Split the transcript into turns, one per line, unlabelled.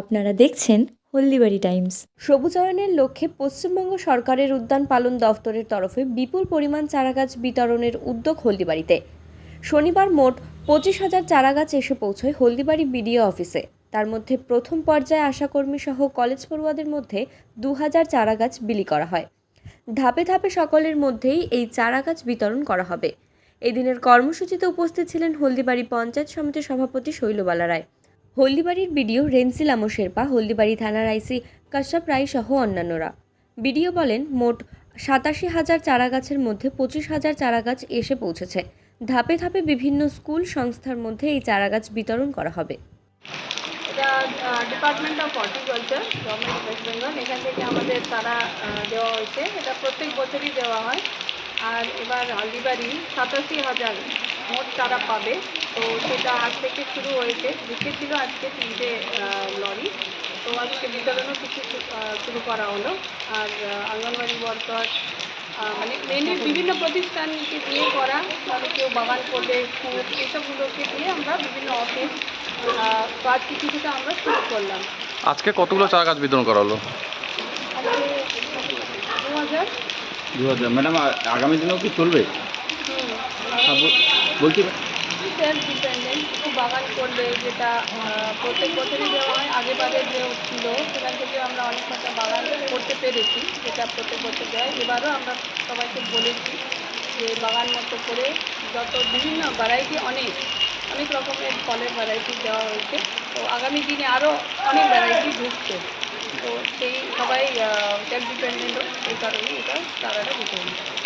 আপনারা দেখছেন হলদিবাড়ি টাইমস। সবুজায়নের লক্ষ্যে পশ্চিমবঙ্গ সরকারের উদ্যান পালন দফতরের তরফে বিপুল পরিমাণ চারাগাছ বিতরণের উদ্যোগ হলদিবাড়িতে। শনিবার মোট পঁচিশ হাজার চারাগাছ এসে পৌঁছয় হলদিবাড়ি বিডিও অফিসে। তার মধ্যে প্রথম পর্যায়ে আশাকর্মী সহ কলেজ পড়ুয়াদের মধ্যে দু হাজার চারাগাছ বিলি করা হয়। ধাপে ধাপে সকলের মধ্যেই এই চারাগাছ বিতরণ করা হবে। এদিনের কর্মসূচিতে উপস্থিত ছিলেন হলদিবাড়ি পঞ্চায়েত সমিতির সভাপতি শৈলবালা রায়। হলদিবাড়ির বিডিও রেন্সিলামো শেরপা হলদিবাড়ি থানার আইসি কাশ্যপ রায় সহ অন্যান্যরা। বিডিও বলেন, মোট সাতাশি হাজার চারাগাছের মধ্যে পঁচিশ হাজার চারাগাছ এসে পৌঁছেছে। ধাপে ধাপে বিভিন্ন স্কুল সংস্থার মধ্যে এই চারাগাছ বিতরণ করা হবে।
এটা department of horticulture government West Bengal এখান থেকে আমাদের তারা দেওয়া হয়েছে। এটা প্রত্যেক বছরই দেওয়া হয়। আর এবার হলদিবাড়ি সাতাশি হাজার মোট তারা পাবে। তো সেটা আজ থেকে শুরু হয়েছে। ঢুকেছিল আজকে তিনটে লরি। তো আজকে বিতরণও কিছু শুরু করা হলো। আর আহ, আঙ্গনওয়াড়ি ওয়ার্কার মানে মেনলি বিভিন্ন প্রতিষ্ঠানকে দিয়ে করা। তাহলে কেউ বাগান করলে স্কুল এসবগুলোকে দিয়ে আমরা বিভিন্ন অফিস আজকে কিছুটা আমরা শুরু করলাম।
আজকে কতগুলো চারা গাছ বিতরণ করা হলো?
দু হাজার।
দু হাজার। ম্যাডাম আগামী দিনেও কি চলবে? বলছি
সেলফ ডিপেন্ডেন্ট কিছু বাগান করলে যেটা প্রত্যেক বছরই দেওয়া হয় আগেবারে যে ছিল সেখান থেকে আমরা অনেক কটা বাগান করতে পেরেছি যেটা প্রত্যেক বছর দেয় এবারও আমরা সবাইকে বলেছি যে বাগান মতো করে যত বিভিন্ন ভ্যারাইটি অনেক অনেক রকমের ফলের ভ্যারাইটি দেওয়া হয়েছে। তো আগামী দিনে আরও অনেক ভ্যারাইটি ঢুকছে। তো সেই সবাই সেলফ ডিপেন্ডেন্টও এই কারণে এটা তারাটা দিতে হবে